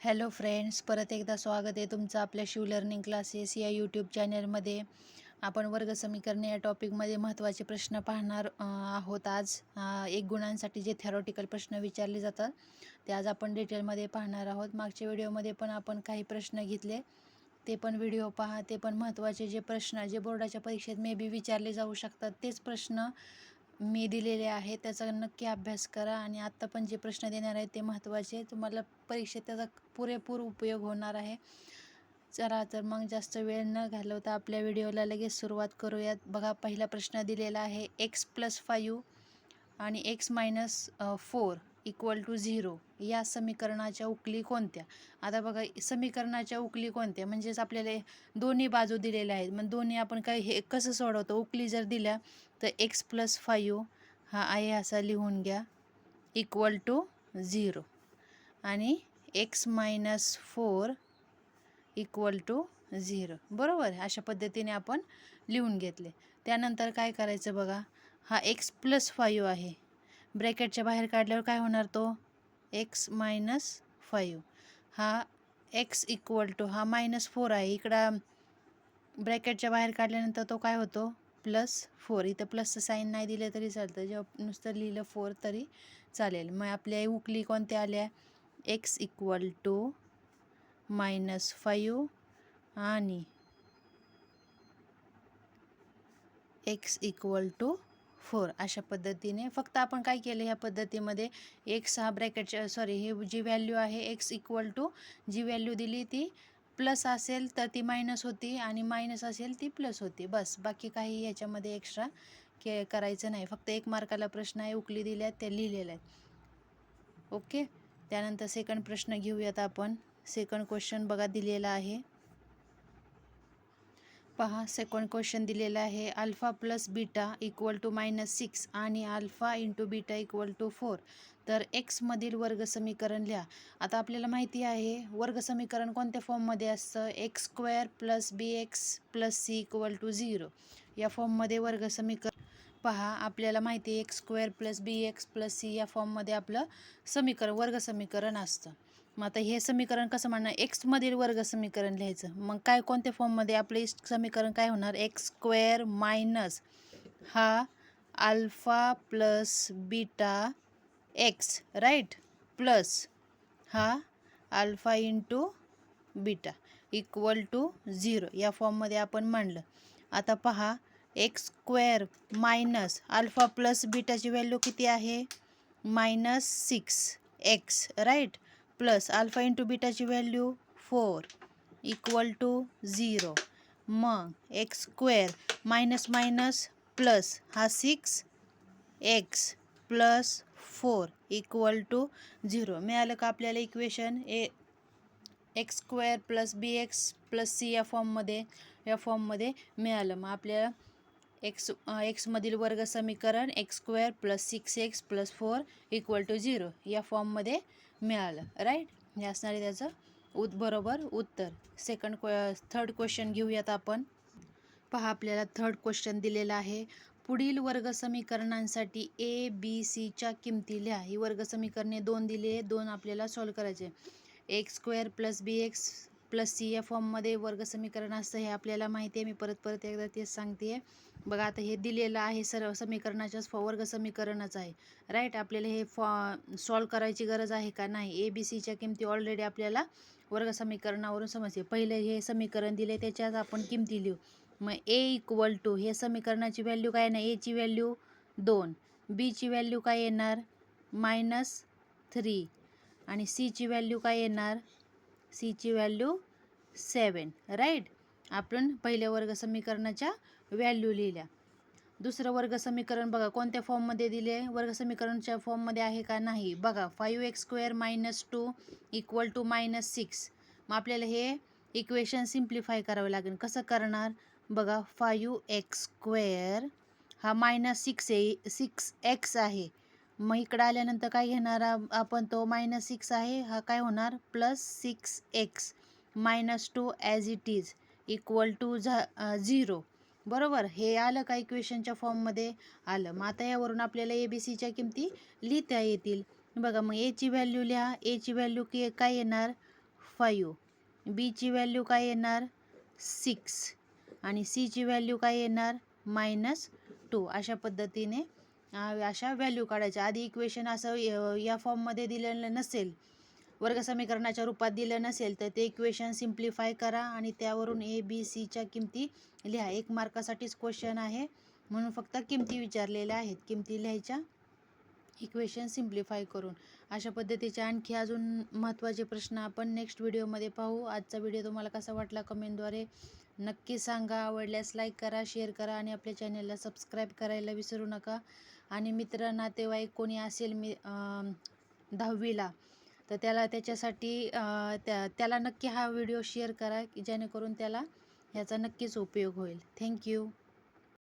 Hello friends परत एकदा स्वागत आहे तुमचं आपल्या शिव लर्निंग क्लासेस या यूट्यूब चॅनलमध्ये. आपण वर्गसमीकरणे या टॉपिकमध्ये महत्त्वाचे प्रश्न पाहणार आहोत आज. एक गुणांसाठी जे थेरॉटिकल प्रश्न विचारले जातात ते आज आपण डिटेलमध्ये पाहणार आहोत. मागच्या व्हिडिओमध्ये पण आपण काही प्रश्न घेतले ते पण व्हिडिओ पहा. ते पण महत्त्वाचे जे प्रश्न जे बोर्डाच्या परीक्षेत मे बी विचारले जाऊ शकतात तेच प्रश्न मी दिलेले आहे त्याचा नक्की अभ्यास करा आणि आत्ता पण जे प्रश्न देणार आहे ते महत्त्वाचे तुम्हाला परीक्षेत त्याचा पुरेपूर उपयोग होणार आहे. चला तर मग जास्त वेळ न घालवता आपल्या व्हिडिओला लगेच सुरुवात करूयात. बघा पहिला प्रश्न दिलेला आहे एक्स प्लस फायू आणि X minus four equal to zero या समीकरणाच्या उकली कोणत्या? आता बघा समीकरणाच्या उकली कोणत्या? म्हणजेच आपल्याला दोन्ही बाजू दिलेल्या आहेत. मग दोन्ही आपण काय हे कसं सोडवतो? उकली जर दिल्या तर एक्स प्लस फायू हा आहे असा लिहून घ्या. इक्वल टू झिरो आणि X minus four equal to zero बरोबर? अशा पद्धतीने आपण लिहून घेतले. त्यानंतर काय करायचं बघा? हा एक्स प्लस फायू आहे. ब्रॅकेटच्या बाहेर काढल्यावर काय होणार तो? X minus five. हा एक्स इक्वल टू हा मायनस फोर आहे. इकडं ब्रॅकेटच्या बाहेर काढल्यानंतर तो काय होतो? Plus four. इथं प्लसचं साईन नाही दिलं तरी चालतं. जेव्हा नुसतं लिहिलं फोर तरी चालेल. मग आपल्या उकली कोणत्या आल्या X equal to minus five आणि एक्स इक्वल टू फोर अशा पद्धतीने. फक्त आपण काय केलं ह्या पद्धतीमध्ये एक्स हा ब्रॅकेटच्या सॉरी हे जी व्हॅल्यू आहे एक्स इक्वल टू जी व्हॅल्यू दिली ती प्लस असेल तर ती मायनस होती आणि मायनस असेल ती प्लस होती. बस बाकी काही याच्यामध्ये एक्स्ट्रा के करायचं नाही. फक्त एक मार्काला प्रश्न आहे उकली दिल्यात त्या लिहिलेल्या आहेत. ओके त्यानंतर सेकंड प्रश्न घेऊयात आपण. सेकंड क्वेश्चन बघा दिलेला आहे. पहा सेकंड क्वेश्चन दिलेला आहे. Alpha plus beta equal to minus six आणि alpha into beta equal to four तर एक्समधील वर्ग समीकरण लिहा. आता आपल्याला माहिती आहे वर्ग समीकरण कोणत्या फॉर्ममध्ये असतं? X square plus B X plus C equal to zero या फॉर्ममध्ये वर्ग समीकरण पहा आपल्याला माहिती आहे X square plus B X plus C या फॉर्ममध्ये आपलं समीकरण वर्ग समीकरण असतं. मग आता हे समीकरण कसं म्हणणार? एक्समधील वर्ग समीकरण लिहायचं. मग काय कोणत्या फॉर्ममध्ये आपले समीकरण काय होणार? एक्स स्क्वेअर मायनस हा alpha plus beta X right plus हा alpha into beta equal to zero या फॉर्ममध्ये आपण मांडलं. आता पहा X square minus alpha plus बीटाची value किती आहे? Minus six X right plus alpha into बीटाची value four equal to zero. मग X square minus minus plus हा six X plus four equal to zero. मिळालं का आपल्याला equation? A X square plus B X plus C या फॉर्ममध्ये या फॉर्ममध्ये मिळालं. मग आपल्याला एक्स एक्समधील वर्ग समीकरण X square plus six X plus four equal to zero या फॉर्ममध्ये मिळालं राईट हे असणारे त्याचं उत बरोबर उत्तर. सेकंड क्व थर्ड क्वेश्चन घेऊयात आपण. पहा आपल्याला थर्ड क्वेश्चन दिलेला आहे. पुढील वर्ग समीकरणांसाठी ए बी सीच्या किमती लिहा. ही वर्ग समीकरणे दोन दिली आहे. दोन आपल्याला सॉल्व करायचे. X square plus B X plus C या फॉर्ममध्ये वर्ग समीकरण असतं हे आपल्याला माहिती आहे. मी परत परत एकदा तेच सांगते आहे बघा आता हे दिलेलं आहे सर्व समीकरणाच्याच फॉ वर्ग समीकरणच आहे. राईट आपल्याला हे फॉ सॉल्व करायची गरज आहे का नाही? ए बी सीच्या किमती ऑलरेडी आपल्याला वर्ग समीकरणावरून समजते. पहिले हे समीकरण दिले त्याच्यात आपण किमती लिहू. मग ए इक्वल टू हे समीकरणाची व्हॅल्यू काय ना एची व्हॅल्यू दोन. बीची व्हॅल्यू काय येणार? मायनस थ्री आणि सीची व्हॅल्यू काय येणार? सीची व्हॅल्यू सेवन राईट आपण पहिल्या वर्ग समीकरणाच्या व्हॅल्यू लिहिल्या. दुसरं वर्ग समीकरण बघा कोणत्या फॉर्ममध्ये दिले? वर्ग समीकरणच्या फॉर्ममध्ये आहे का नाही? बघा five X square minus two equal to minus six मग आपल्याला हे इक्वेशन सिम्प्लिफाय करावं लागेल. कसं करणार? बघा फाईव्ह एक्स स्क्वेअर हा minus six A six X आहे. मग इकडं आल्यानंतर काय घेणार आपण? तो मायनस सिक्स आहे. हा काय होणार? Plus six X minus two as it is equal to झा झिरो बरोबर? हे आलं का इक्वेशनच्या फॉर्ममध्ये आलं. मग आता यावरून आपल्याला ए बी सीच्या किमती लिहिता येतील. बघा मग एची व्हॅल्यू लिहा. एची व्हॅल्यू की काय येणार? फाईव्ह बीची व्हॅल्यू काय येणार? सिक्स आणि सीची व्हॅल्यू काय येणार? मायनस टू अशा पद्धतीने अशा व्हॅल्यू काढायच्या. आधी इक्वेशन असं या फॉर्ममध्ये दिलेलं नसेल. वर्गसमीकरणाच्या रूपात दिलं नसेल तर ते इक्वेशन सिम्प्लिफाय करा आणि त्यावरून ए बी सीच्या किमती लिहा. एक मार्कासाठीच क्वेश्चन आहे. म्हणून फक्त किमती विचारलेल्या आहेत. किमती लिहायच्या. इक्वेशन सिम्प्लिफाय करून. अशा पद्धतीचे आणखी अजून महत्त्वाचे प्रश्न आपण नेक्स्ट व्हिडिओमध्ये पाहू. आजचा व्हिडिओ तुम्हाला कसा वाटला कमेंटद्वारे नक्की सांगा. आवडल्यास लाईक करा शेअर करा आणि आपल्या चॅनलला सबस्क्राईब करायला विसरू नका. आणि मित्र नातेवाईक कोणी असेल मी दहावीला तर त्याला त्याच्यासाठी त्या त्याला नक्की हा व्हिडिओ शेअर करा की जेणेकरून त्याला ह्याचा नक्कीच उपयोग होईल. थँक्यू